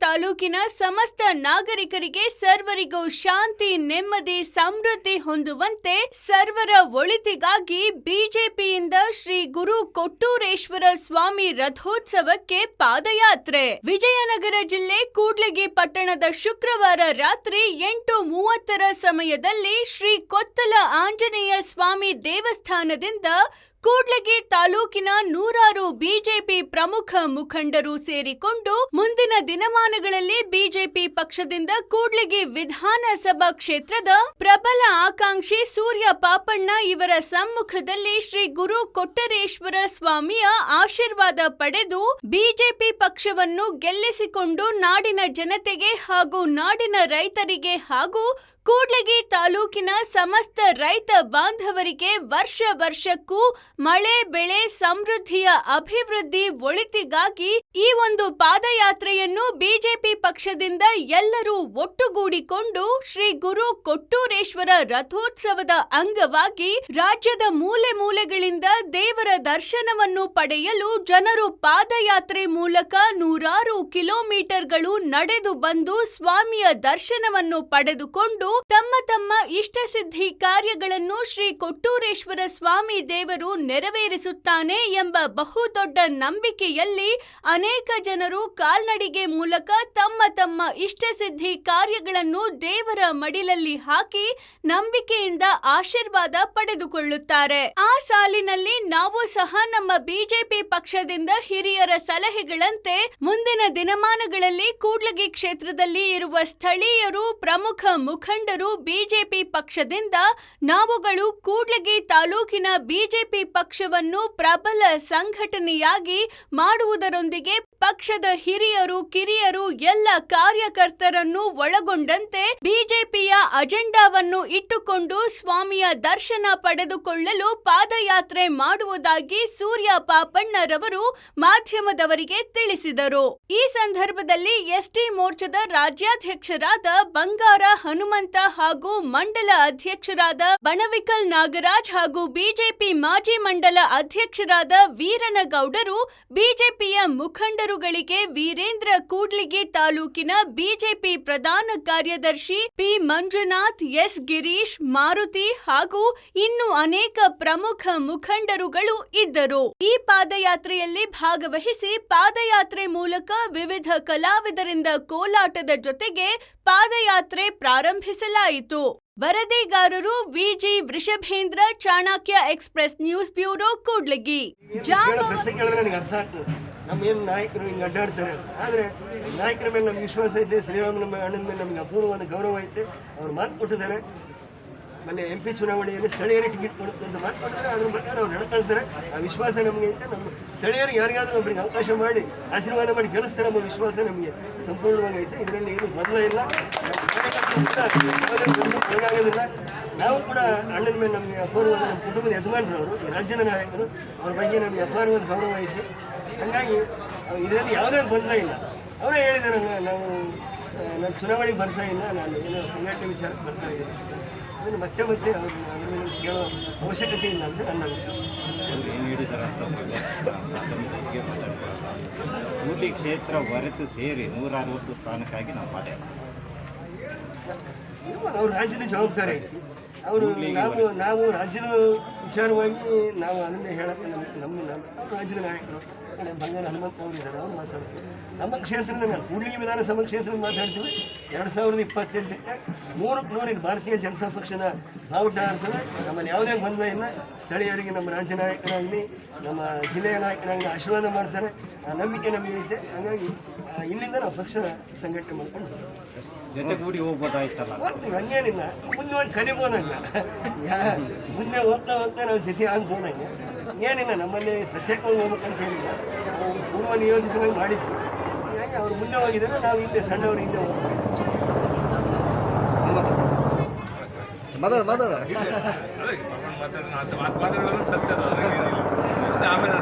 ತಾಲೂಕಿನ ಸಮಸ್ತ ನಾಗರಿಕರಿಗೆ ಸರ್ವರಿಗೂ ಶಾಂತಿ, ನೆಮ್ಮದಿ, ಸಮೃದ್ಧಿ ಹೊಂದುವಂತೆ ಸರ್ವರ ಒಳಿತಿಗಾಗಿ ಬಿಜೆಪಿಯಿಂದ ಶ್ರೀ ಗುರು ಕೊಟ್ಟೂರೇಶ್ವರ ಸ್ವಾಮಿ ರಥೋತ್ಸವಕ್ಕೆ ಪಾದಯಾತ್ರೆ. ವಿಜಯನಗರ ಜಿಲ್ಲೆ ಕೂಡ್ಲಿಗಿ ಪಟ್ಟಣದ ಶುಕ್ರವಾರ ರಾತ್ರಿ ಎಂಟು ಮೂವತ್ತರ ಸಮಯದಲ್ಲಿ ಶ್ರೀ ಕೊತ್ತಲ ಆಂಜನೇಯ ಸ್ವಾಮಿ ದೇವಸ್ಥಾನದಿಂದ ಕೂಡ್ಲಿಗಿ ತಾಲೂಕಿನ ನೂರಾರು ಬಿಜೆಪಿ ಪ್ರಮುಖ ಮುಖಂಡರು ಸೇರಿಕೊಂಡು ಮುಂದಿನ ದಿನಮಾನಗಳಲ್ಲಿ ಬಿಜೆಪಿ ಪಕ್ಷದಿಂದ ಕೂಡ್ಲಗಿ ವಿಧಾನಸಭಾ ಕ್ಷೇತ್ರದ ಪ್ರಬಲ ಆಕಾಂಕ್ಷಿ ಸೂರ್ಯ ಪಾಪಣ್ಣ ಇವರ ಸಮ್ಮುಖದಲ್ಲಿ ಶ್ರೀ ಗುರು ಕೊಟ್ಟರೇಶ್ವರ ಸ್ವಾಮಿಯ ಆಶೀರ್ವಾದ ಪಡೆದು ಬಿಜೆಪಿ ಪಕ್ಷವನ್ನು ಗೆಲ್ಲಿಸಿಕೊಂಡು ನಾಡಿನ ಜನತೆಗೆ ಹಾಗೂ ನಾಡಿನ ರೈತರಿಗೆ ಹಾಗೂ ಕೂಡ್ಲಿಗಿ ತಾಲೂಕಿನ ಸಮಸ್ತ ರೈತ ಬಾಂಧವರಿಗೆ ವರ್ಷ ವರ್ಷಕ್ಕೂ ಮಳೆ, ಬೆಳೆ ಸಮೃದ್ಧಿಯ ಅಭಿವೃದ್ಧಿ ಒಳಿತಿಗಾಗಿ ಈ ಒಂದು ಪಾದಯಾತ್ರೆಯನ್ನು ಬಿಜೆಪಿ ಪಕ್ಷದಿಂದ ಎಲ್ಲರೂ ಒಟ್ಟುಗೂಡಿಕೊಂಡು ಶ್ರೀ ಗುರು ಕೊಟ್ಟೂರೇಶ್ವರ ರಥೋತ್ಸವದ ಅಂಗವಾಗಿ ರಾಜ್ಯದ ಮೂಲೆ ಮೂಲೆಗಳಿಂದ ದೇವರ ದರ್ಶನವನ್ನು ಪಡೆಯಲು ಜನರು ಪಾದಯಾತ್ರೆ ಮೂಲಕ ನೂರಾರು ಕಿಲೋಮೀಟರ್ಗಳು ನಡೆದು ಬಂದು ಸ್ವಾಮಿಯ ದರ್ಶನವನ್ನು ಪಡೆದುಕೊಂಡು ತಮ್ಮ ತಮ್ಮ ಇಷ್ಟ ಸಿದ್ಧಿ ಕಾರ್ಯಗಳನ್ನು ಶ್ರೀ ಕೊಟ್ಟೂರೇಶ್ವರ ಸ್ವಾಮಿ ದೇವರು ನೆರವೇರಿಸುತ್ತಾನೆ ಎಂಬ ಬಹುದೊಡ್ಡ ನಂಬಿಕೆಯಲ್ಲಿ ಅನೇಕ ಜನರು ಕಾಲ್ನಡಿಗೆ ಮೂಲಕ ತಮ್ಮ ತಮ್ಮ ಇಷ್ಟ ಸಿದ್ಧಿ ಕಾರ್ಯಗಳನ್ನು ದೇವರ ಮಡಿಲಲ್ಲಿ ಹಾಕಿ ನಂಬಿಕೆಯಿಂದ ಆಶೀರ್ವಾದ ಪಡೆದುಕೊಳ್ಳುತ್ತಾರೆ. ಆ ಸಾಲಿನಲ್ಲಿ ನಾವು ಸಹ ನಮ್ಮ ಬಿಜೆಪಿ ಪಕ್ಷದಿಂದ ಹಿರಿಯರ ಸಲಹೆಗಳಂತೆ ಮುಂದಿನ ದಿನಮಾನಗಳಲ್ಲಿ ಕೂಡ್ಲಗಿ ಕ್ಷೇತ್ರದಲ್ಲಿ ಇರುವ ಸ್ಥಳೀಯರು ಪ್ರಮುಖ ಮುಖಂಡರು ಬಿಜೆಪಿ ಪಕ್ಷದಿಂದ ನಾವುಗಳು ಕೂಡ್ಲಗಿ ತಾಲೂಕಿನ ಬಿಜೆಪಿ ಪಕ್ಷವನ್ನು ಪ್ರಬಲ ಸಂಘಟನೆಯಾಗಿ ಮಾಡುವುದರೊಂದಿಗೆ ಪಕ್ಷದ ಹಿರಿಯರು, ಕಿರಿಯರು, ಎಲ್ಲ ಕಾರ್ಯಕರ್ತರನ್ನು ಒಳಗೊಂಡಂತೆ ಬಿಜೆಪಿಯ ಅಜೆಂಡಾವನ್ನು ಇಟ್ಟುಕೊಂಡು ಸ್ವಾಮಿಯ ದರ್ಶನ ಪಡೆದುಕೊಳ್ಳಲು ಪಾದಯಾತ್ರೆ ಮಾಡುವುದಾಗಿ ಸೂರ್ಯ ಪಾಪಣ್ಣರವರು ಮಾಧ್ಯಮದವರಿಗೆ ತಿಳಿಸಿದರು. ಈ ಸಂದರ್ಭದಲ್ಲಿ ಎಸ್ಟಿ ಮೋರ್ಚಾದ ರಾಜ್ಯಾಧ್ಯಕ್ಷರಾದ ಬಂಗಾರ ಹನುಮಂತ ಹಾಗೂ ಮಂಡಲ ಅಧ್ಯಕ್ಷರಾದ ಬಣವಿಕಲ್ ನಾಗರಾಜ್ ಹಾಗೂ ಬಿಜೆಪಿ ಮಾಜಿ ಮಂಡಲ ಅಧ್ಯಕ್ಷರಾದ ವೀರನಗೌಡರು ಬಿಜೆಪಿಯ ಮುಖಂಡರುಗಳಿಗೆ ವೀರೇಂದ್ರ ಕೂಡ್ಲಿಗಿ ತಾಲೂಕಿನ ಬಿಜೆಪಿ ಪ್ರಧಾನ ಕಾರ್ಯದರ್ಶಿ ಪಿ ಮಂಜುನಾಥ್, ಎಸ್ ಗಿರೀಶ್, ಮಾರುತಿ ಹಾಗೂ ಇನ್ನು ಅನೇಕ ಪ್ರಮುಖ ಮುಖಂಡರುಗಳು ಇದ್ದರು. ಈ ಪಾದಯಾತ್ರೆಯಲ್ಲಿ ಭಾಗವಹಿಸಿ ಪಾದಯಾತ್ರೆ ಮೂಲಕ ವಿವಿಧ ಕಲಾವಿದರಿಂದ ಕೋಲಾಟದ ಜೊತೆಗೆ ಪಾದಯಾತ್ರೆ ಪ್ರಾರಂಭಿಸಲಾಯಿತು ವರದಿಗಾರರು VG Vrishabhendra Chanakya express news bureau Kudligi. ಏನು ನಾಯಕರು ಹಿಂಗೆ ಅಡ್ಡಾಡ್ತಾರೆ? ಆದರೆ ನಾಯಕರ ಮೇಲೆ ನಮ್ಗೆ ವಿಶ್ವಾಸ ಐತೆ ಶ್ರೀರಾಮ ನಮ್ಮ ಅಣ್ಣನ ಮೇಲೆ ನಮಗೆ ಅಪೂರ್ವವಾದ ಗೌರವ ಐತೆ. ಅವ್ರು ಮಾತು ಕೊಟ್ಟಿದ್ದಾರೆ. ಮೊನ್ನೆ ಎಂ ಪಿ ಚುನಾವಣೆಯಲ್ಲಿ ಸ್ಥಳೀಯರಿಗೆ ಟಿಕೆಟ್ ಕೊಡುತ್ತೆ ಅಂತ ಮಾತು ಕೊಟ್ಟಿದ್ದಾರೆ ಅದ್ರ ಪ್ರಕಾರ ಅವ್ರು ನಡ್ಕೊಳ್ತಾರೆ ಆ ವಿಶ್ವಾಸ ನಮಗೆ ಅಂತ ನಮ್ಮ ಸ್ಥಳೀಯರಿಗೆ ಯಾರಿಗಾದ್ರೂ ಒಬ್ಬರಿಗೆ ಅವಕಾಶ ಮಾಡಿ, ಆಶೀರ್ವಾದ ಮಾಡಿ ಗೆಲ್ಲಿಸ್ತಾರೆ ಎಂಬ ವಿಶ್ವಾಸ ನಮಗೆ ಸಂಪೂರ್ಣವಾಗಿ ಐತೆ. ಇದರಲ್ಲಿ ಏನು ಬದಲ ಇಲ್ಲ. ನಮ್ಮ ನಾವು ಕೂಡ ಅಣ್ಣನ ಮೇಲೆ ನಮಗೆ ಅಪೂರ್ವ ನಮ್ಮ ಕುಟುಂಬದ ಈ ರಾಜ್ಯದ ನಾಯಕರು, ಅವ್ರ ಬಗ್ಗೆ ನಮಗೆ ಅಪಾರವಾದ ಗೌರವ ಐತೆ. ಹಾಗಾಗಿ ಇದರಲ್ಲಿ ಯಾವುದೇ ಬದಲ ಇಲ್ಲ. ಅವರೇ ಹೇಳಿದ್ದಾರೆ, ನಾವು ನಾನು ಚುನಾವಣೆಗೆ ಬರ್ತಾ ಇಲ್ಲ, ನಾನು ಏನೋ ಸಂಘಟನೆ ವಿಚಾರಕ್ಕೆ ಬರ್ತಾ ಇದ್ದೀನಿ ಅದನ್ನು ಮತ್ತೆ ಮೇಲೆ ಕೇಳೋ ಅವಶ್ಯಕತೆ ಇಲ್ಲ ಅಂತ ನನ್ನ ಕೂಡ್ಲಿ ಕ್ಷೇತ್ರ ಹೊರತು ಸೇರಿ ನೂರ ಅರವತ್ತು ಸ್ಥಾನಕ್ಕಾಗಿ ನಾವು ಪಾಠ ಅವರು ರಾಜ್ಯದ ಜವಾಬ್ದಾರಿ. ಅವರು ನಾವು ನಾವು ರಾಜ್ಯದ ವಿಚಾರವಾಗಿ ನಾವು ಅದನ್ನೇ ಹೇಳಕ್ಕೆ ನಮ್ಮ ನಮ್ಮ ನಮ್ಮ ರಾಜ್ಯದ ನಾಯಕರು ಕಡೆ ಬಂಗಾರ ಹನುಮಂತ ಅವರು ಇದ್ದಾರೆ ಅವ್ರು ಮಾತಾಡ್ತೀವಿ ನಮ್ಮ ಕ್ಷೇತ್ರದ ನಾನು ವಿಧಾನ ವಿಧಾನಸಭಾ ಕ್ಷೇತ್ರದಲ್ಲಿ ಮಾತಾಡ್ತೀವಿ. ಎರಡು ಸಾವಿರದ ಇಪ್ಪತ್ತೆಂಟಕ್ಕೆ ನೂರಕ್ಕೆ ನೂರಿನ ಭಾರತೀಯ ಜನತಾ ಪಕ್ಷದ ಬಾವುಟ ಅಂತಂದರೆ ನಮ್ಮಲ್ಲಿ ಯಾವುದೇ ಗೊಂದಲ ಇಲ್ಲ. ಸ್ಥಳೀಯರಿಗೆ ನಮ್ಮ ರಾಜ್ಯ ನಾಯಕರಾಗಲಿ ನಮ್ಮ ಜಿಲ್ಲೆಯ ನಾಯಕರಾಗಲಿ ಆಶೀರ್ವಾದ ಮಾಡ್ತಾರೆ. ಆ ನಂಬಿಕೆ ನಮಗೆ ಇದೆ ಹಾಗಾಗಿ ಇಲ್ಲಿಂದ ನಾವು ಪಕ್ಷ ಸಂಘಟನೆ ಮಾಡ್ಕೊಂಡು. ಜೊತೆಗೂಡಿ ಹೋಗ್ಬೋದಾಯ್ತಲ್ಲ? ಹಂಗೇನಿಲ್ಲ. ಮುಂದೆ ಹೋಗಿ ಕಲಿಬೋದಂಗ ಯಾ ಮುಂದೆ ಹೋಗ್ತಾ ಹೋಗ್ತಾ ನಾವು ಹಾಕಿ ಸೋನಂಗೆ ಏನಿಲ್ಲ ನಮ್ಮಲ್ಲಿ ಪ್ರತ್ಯೇಕವಾಗಿ ಹೋಗ್ಬೇಕಂತ ಏನಿಲ್ಲ. ನಾವು ಪೂರ್ವ ನಿಯೋಜಿಸಿದಂಗೆ ಮಾಡಿದ್ವಿ. ಹೀಗಾಗಿ ಅವ್ರು ಮುಂದೆ ಹೋಗಿದ್ದಾರೆ ನಾವು ಹಿಂದೆ ಸಣ್ಣವ್ರು ಹಿಂದೆ ಹೋಗ್ತೀವಿ ಮಾತಾಡ ಮಾತಾಡ. ಮಾತಾಡೋಣ ಮಾತಾಡೋಣ ಸತ್ಯ ಆಮೇಲೆ